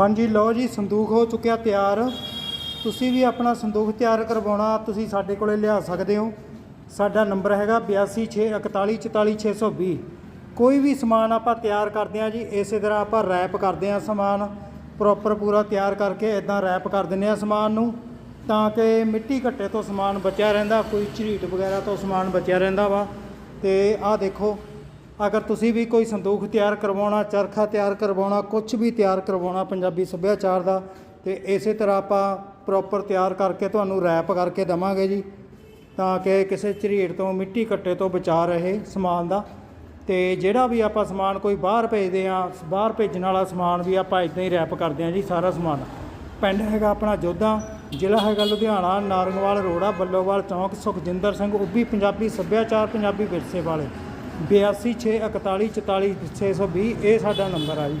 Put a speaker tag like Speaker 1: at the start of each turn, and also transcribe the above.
Speaker 1: ਹਾਂਜੀ, ਲਓ ਜੀ ਸੰਦੂਖ ਹੋ ਚੁੱਕਿਆ ਤਿਆਰ। ਤੁਸੀਂ ਵੀ ਆਪਣਾ ਸੰਦੂਖ ਤਿਆਰ ਕਰਵਾਉਣਾ, ਤੁਸੀਂ ਸਾਡੇ ਕੋਲੇ ਲਿਆ ਸਕਦੇ ਹੋ। ਸਾਡਾ ਨੰਬਰ ਹੈਗਾ 8264144620 ਕੋਈ ਵੀ ਸਮਾਨ ਆਪਾਂ ਤਿਆਰ ਕਰਦੇ ਹਾਂ ਜੀ, ਇਸੇ ਤਰ੍ਹਾਂ ਆਪਾਂ ਰੈਪ ਕਰਦੇ ਹਾਂ ਸਮਾਨ। ਪ੍ਰੋਪਰ ਪੂਰਾ ਤਿਆਰ ਕਰਕੇ ਇਦਾਂ ਰੈਪ ਕਰ ਦਿੰਦੇ ਹਾਂ ਸਮਾਨ ਨੂੰ, ਤਾਂ ਕਿ ਮਿੱਟੀ ਘੱਟੇ ਤੋਂ ਸਮਾਨ ਬਚਿਆ ਰਹਿੰਦਾ, ਕੋਈ ਝਰੀਟ ਵਗੈਰਾ ਤੋਂ ਸਮਾਨ ਬਚਿਆ ਰਹਿੰਦਾ ਵਾ। ਤੇ ਆਹ ਦੇਖੋ ਅਗਰ ਤੁਸੀਂ ਵੀ ਕੋਈ ਸੰਦੂਖ ਤਿਆਰ ਕਰਵਾਉਣਾ, ਚਰਖਾ ਤਿਆਰ ਕਰਵਾਉਣਾ ਕੁਝ ਵੀ ਤਿਆਰ ਕਰਵਾਉਣਾ ਪੰਜਾਬੀ ਸੱਭਿਆਚਾਰ ਦਾ, ਤੇ ਇਸੇ ਤਰ੍ਹਾਂ ਆਪਾਂ ਪ੍ਰੋਪਰ ਤਿਆਰ ਕਰਕੇ ਤੁਹਾਨੂੰ ਰੈਪ ਕਰਕੇ ਦਵਾਂਗੇ ਜੀ, ਤਾਂ ਕਿ ਕਿਸੇ ਝਰੀੜ ਤੋਂ, ਮਿੱਟੀ ਕੱਟੇ ਤੋਂ ਬਚਾ ਰਹੇ ਸਮਾਨ ਦਾ। ਤੇ ਜਿਹੜਾ ਵੀ ਆਪਾਂ ਸਮਾਨ ਕੋਈ ਬਾਹਰ ਭੇਜਦੇ ਆ ਬਾਹਰ ਭੇਜਣ ਵਾਲਾ ਸਮਾਨ ਵੀ ਆਪਾਂ ਇਦਾਂ ਹੀ ਰੈਪ ਕਰਦੇ ਆ ਜੀ, ਸਾਰਾ ਸਮਾਨ। ਪਿੰਡ ਹੈਗਾ ਆਪਣਾ ਜੋਧਾ, ਜ਼ਿਲ੍ਹਾ ਹੈਗਾ ਲੁਧਿਆਣਾ, ਨਾਰੰਗਵਾਲ, ਰੋੜਾ, ਬੱਲੋਵਾਲ, ਚੌਂਕ, ਸੁਖਜਿੰਦਰ ਸਿੰਘ ਉੱਭੀ ਪੰਜਾਬੀ ਸੱਭਿਆਚਾਰ, ਪੰਜਾਬੀ ਵਿਰਸੇ ਵਾਲੇ। 8264144620 ਇਹ ਸਾਡਾ ਨੰਬਰ ਆ ਜੀ।